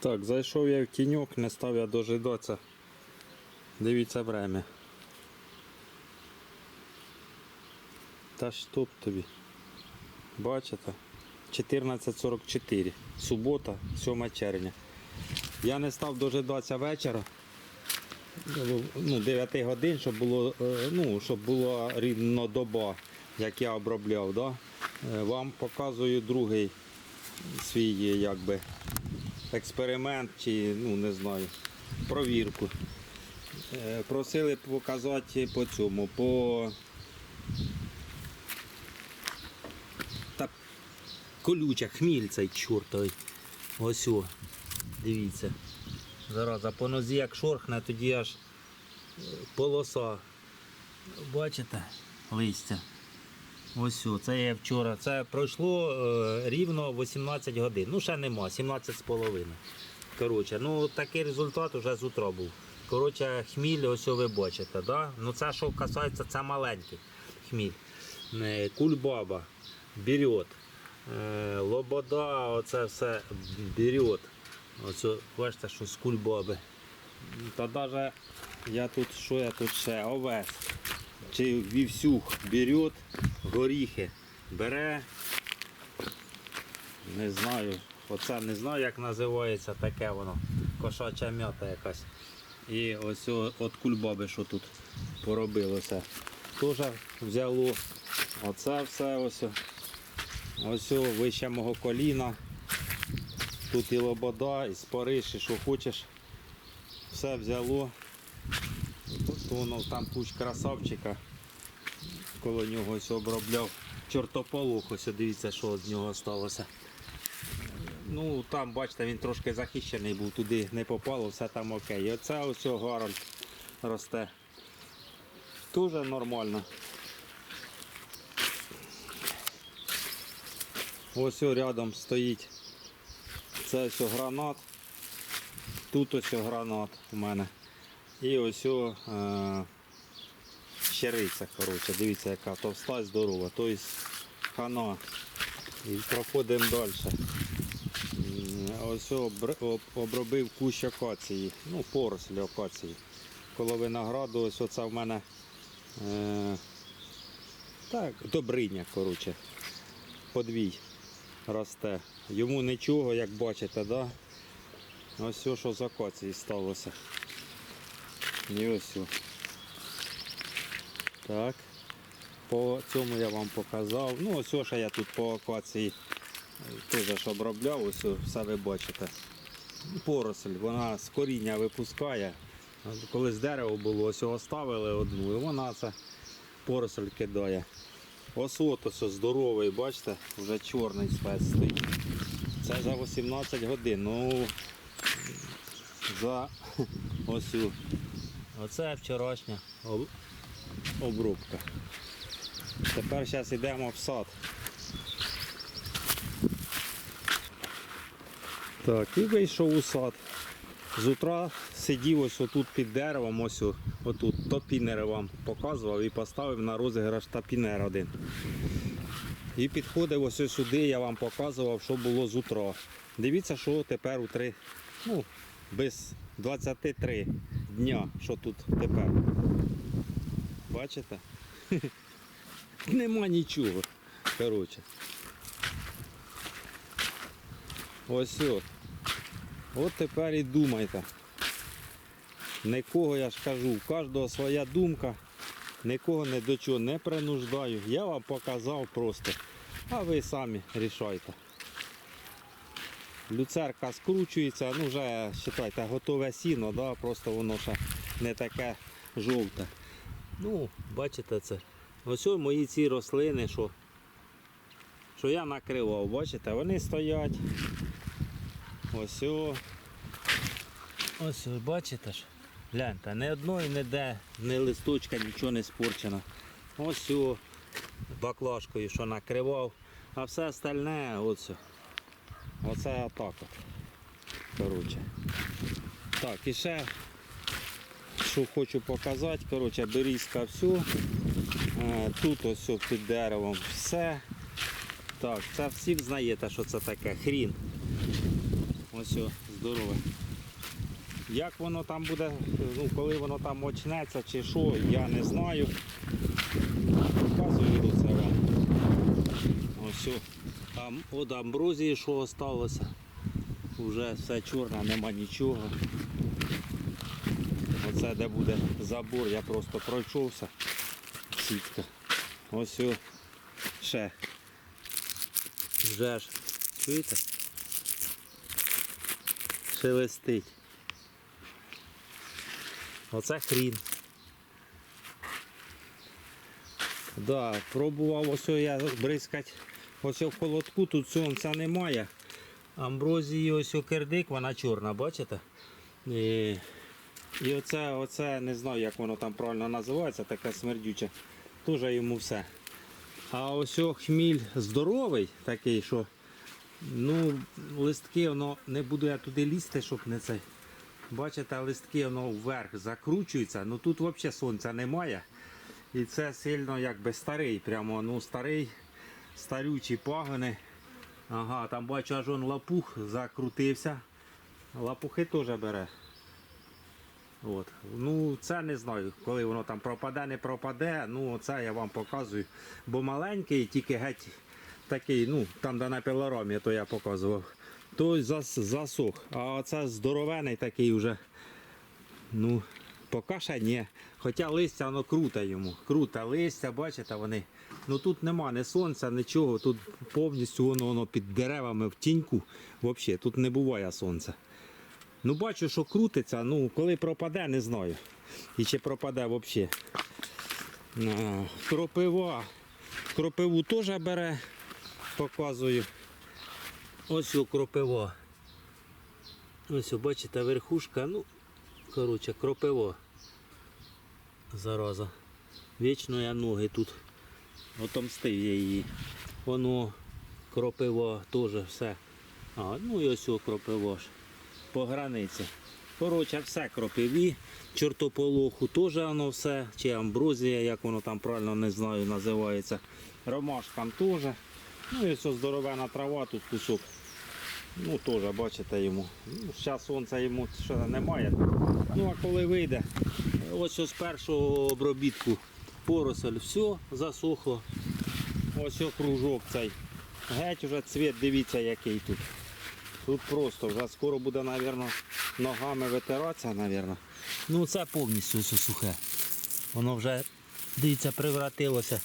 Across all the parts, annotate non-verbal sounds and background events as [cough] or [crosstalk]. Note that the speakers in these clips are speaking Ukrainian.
Так, зайшов я в тіньок, не став я дожидатися. Дивіться время. Та ж тобі. Бачите? 14.44. Субота, 7 червня. Я не став дожидатися вечора. Ну, 9 годин, щоб було, е, ну, щоб була рівно доба, як я обробляв. Да? Е, Вам показую другий свій якби, експеримент чи ну не знаю, провірку. Е, Просили показати по цьому, по та колюча хміль цей чортовий. Ось о, дивіться. Зараз по нозі як шорхне, тоді аж е, полоса. Бачите? Листя. Ось це я вчора. Це пройшло е, рівно 18 годин. Ну, ще нема, 17 з половиною. Коротше, ну такий результат вже з утра був. Коротше, хміль, ось ви бачите, да? Ну це що касається, це маленький хміль. Е, Кульбаба, берет. Е, Лобода, оце все берет. Оце, бачите, що з кульбаби. Та навіть я тут, що я тут ще, овес чи вівсюх берет, горіхи бере. Не знаю, оце не знаю, як називається таке воно. Кошача м'ята якась. І ось от кульбаби, що тут поробилося. Теж взяло. Оце все ось. Ось вище мого коліна. Тут і лобода, і спариш, і що хочеш. Все взяло. Тут воно там куч красавчика. Коло нього ось обробляв чортополох, ось дивіться, що з нього сталося. Ну там, бачите, він трошки захищений був, туди не попало, все там окей. І оце ось Гарольд росте. Дуже нормально. Ось рядом стоїть. Це ось гранат. Тут ось гранат у мене. І ось е, щириця, коротше, дивіться, яка товста здорова. Тобто хана. І проходимо далі. Ось обробив кущ акації, ну, порослі акації. Коло винограду, ось оце в мене е, так, добриня, коротше, подвій росте. Йому нічого, як бачите, да? ось о, що з акації сталося. І ось. о. Так. По цьому я вам показав. Ну, ось що я тут по акації е, теж обробляв, ось все ви бачите. Поросль, вона з коріння випускає. Коли з дерева було, ось його ставили одну, і вона це поросль кидає. Ось ось здоровий, бачите, вже чорний спец стоїть. Це за 18 годин. Ну за [laughs] ось. Оце вчорашня обробка. Тепер зараз йдемо в сад. Так, і вийшов у сад. З утра сидів ось отут під деревом, ось отут топінер вам показував і поставив на розіграш топінер один. І підходив ось сюди, я вам показував, що було з утра. Дивіться, що тепер у 3, ну, без 23 дня, що тут тепер. Бачите? [laughs] Нема нічого. Коротше. Ось от. От тепер і думайте. Нікого я ж кажу, у кожного своя думка, нікого ні до чого не принуждаю. Я вам показав просто. А ви самі рішайте. Люцерка скручується, ну вже вважайте, готове сіно, да? просто воно ще не таке жовте. Ну, бачите це. Ось ось мої ці рослини, що, що я накривав, бачите, вони стоять. Ось. Ось бачите ж. Гляньте, ні одної ніде, ні листочка, нічого не спорчено. Ось о, баклажкою, що накривав. А все остальне оце. Оце отак от. Коротше. Так, і ще що хочу показати, коротше, берізка все. Е, Тут ось під деревом все. Так, це всі знаєте, що це таке хрін. Ось о, здорове. Як воно там буде, ну коли воно там очнеться чи що, я не знаю. Показую це вам. Ось. Там від амброзії, що осталося. Вже все чорне, нема нічого. Оце де буде забор, я просто пройшовся. Сітка. Ось ще. Вже ж. Чуєте? Шелестить. Оце хрін. Да, пробував ось я бризкати ось в холодку, тут сонця немає. Амброзії ось у кирдик, вона чорна, бачите? І, і оце, оце, не знаю, як воно там правильно називається, таке смердюче. Теж йому все. А ось хміль здоровий, такий, що ну, листки воно не буду я туди лізти, щоб не цей. Бачите, листки воно вверх закручуються, ну тут взагалі сонця немає. І це сильно якби старий, прямо ну старий, старючі пагони. Ага, там бачу, аж он лапух закрутився. Лапухи теж бере. От. Ну, це не знаю, коли воно там пропаде, не пропаде. Ну, це я вам показую. Бо маленький, тільки геть такий, ну, там, де на пілорамі, то я показував. Той зас, засох. А оце здоровений такий вже. Ну, поки ще ні. Хоча листя воно круте йому. Круте листя, бачите, вони. Ну тут нема ні сонця, нічого. Тут повністю воно, воно під деревами в тіньку. Взагалі, тут не буває сонця. Ну бачу, що крутиться, ну коли пропаде, не знаю. І чи пропаде взагалі. А, Кропива. Кропиву теж бере, показую. Ось о кропива. Ось, бачите, верхушка, ну, коротше, кропиво. Зараза. Вічно я ноги тут. Отомстив я її. Воно кропиво теж все. А, ну і ось о кропиво ж. По границі. Коротше, все кропиві. Чортополоху теж воно все. Чи амброзія, як воно там правильно не знаю, називається. Ромашкам теж. Ну і ось здоровена трава, тут кусок. Ну теж бачите йому. Ну, зараз сонця йому ще немає. Ну а коли вийде, ось з першого обробітку поросель, все засохло. Ось кружок цей. Геть вже цвіт, дивіться який тут. Тут просто вже скоро буде, мабуть, ногами витиратися, мабуть. Ну це повністю все сухе. Воно вже, дивіться, превратилося.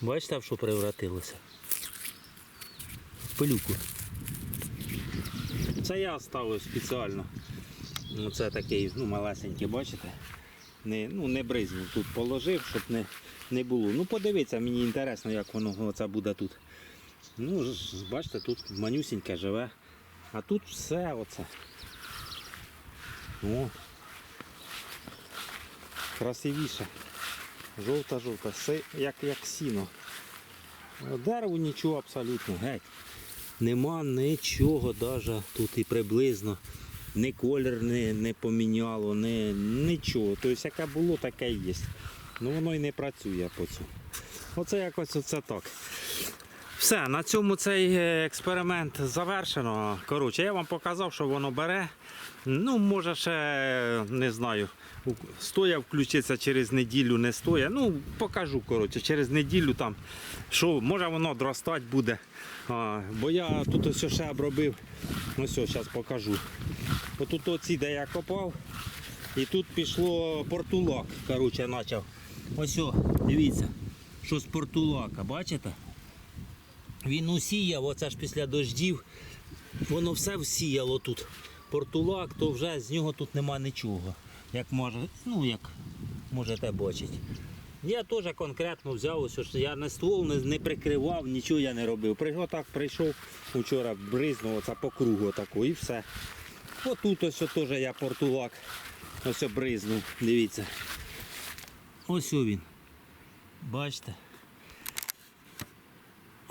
Бачите, що превратилося? В пилюку. Це я ставив спеціально. Ну, це такий ну, малесенький, бачите? Не, ну, не бризнув тут положив, щоб не, не було. Ну подивіться, мені інтересно, як воно оце буде тут. Ну, бачите, тут манюсіньке живе. А тут все оце. О. Красивіше. Жовта-жовта, як, як сіно. Дереву нічого абсолютно, геть. Нема нічого даже тут і приблизно. Ні колір не, не поміняло, ні, нічого. Тобто яке було, таке і є. Ну воно і не працює по цьому. Оце якось оце так. Все, на цьому цей е, експеримент завершено. Коротше, я вам показав, що воно бере. Ну, може ще не знаю. Стоя включиться через неділю, не стоя. Ну, покажу, коротше, через неділю там, що може воно зростати буде. А, бо я тут ось ще обробив. Ось зараз покажу. Отут оці, де я копав, і тут пішло портулак. Коротше, почав. Ось, дивіться, що з портулака, бачите? Він усіяв, оце ж після дождів, воно все всіяло тут. Портулак, то вже з нього тут нема нічого. Як може, ну як можете бачити. Я теж конкретно взяв, ось, що я не ствол не, не прикривав, нічого я не робив. Прийшов так, прийшов вчора, бризнув оце по кругу таку і все. Отут ось теж я портулак ось бризнув, дивіться. Ось він. Бачите?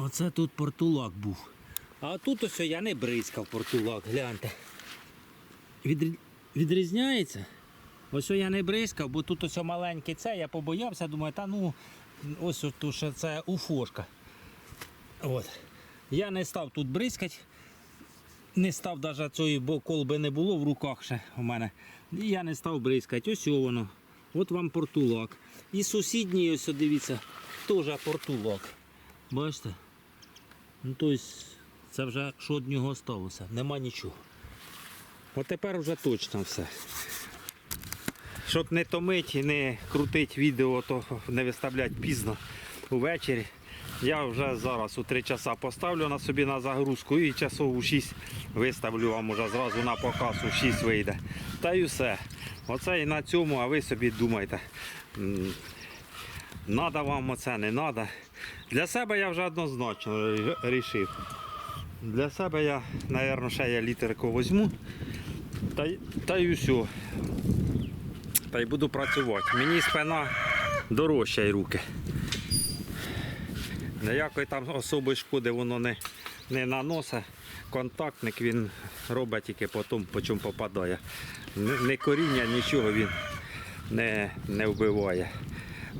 Оце тут портулак був. А тут ось я не бризкав портулак, гляньте. Відрі- Відрізняється? Ось я не бризкав, бо тут ось маленький це, я побоявся, думаю, та ну ось тут ще це уфошка. От. Я не став тут бризкати. не став навіть цієї, бо колби не було в руках ще у мене. І я не став бризкати. Ось воно. От вам портулак. І сусідній, ось дивіться, теж портулак. Бачите? Ну, тобто, це вже що від нього сталося. Нема нічого. От тепер вже точно все. Щоб не томить і не крутить відео, то не виставляти пізно увечері. Я вже зараз у 3 часа поставлю на собі на загрузку і часов у 6 виставлю вам уже зразу на показ у 6 вийде. Та й все. Оце і на цьому, а ви собі думайте. Надо вам оце, не надо. Для себе я вже однозначно рішив. Для себе я, мабуть, ще я літерку візьму. Та, та й все. Та й буду працювати. Мені спина дорожча й руки. Ніякої там особої шкоди воно не, не наносить. Контактник він робить тільки потім, по чому попадає. Не коріння, нічого він не, не вбиває.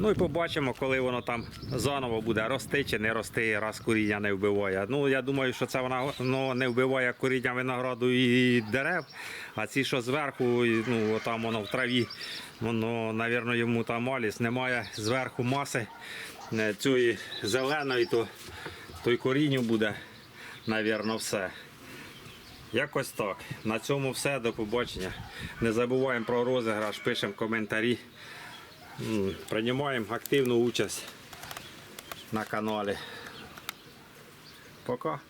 Ну і побачимо, коли воно там заново буде рости чи не рости, раз коріння не вбиває. Ну я думаю, що це вона ну, не вбиває коріння винограду і дерев, а ці, що зверху, ну там воно в траві, воно, мабуть, йому там аліс, немає зверху маси е, цієї зеленої, то, то й корінню буде, мабуть, все. Якось так. На цьому все. До побачення. Не забуваємо про розіграш, пишемо коментарі. Принимаем активную участь на канале. Пока.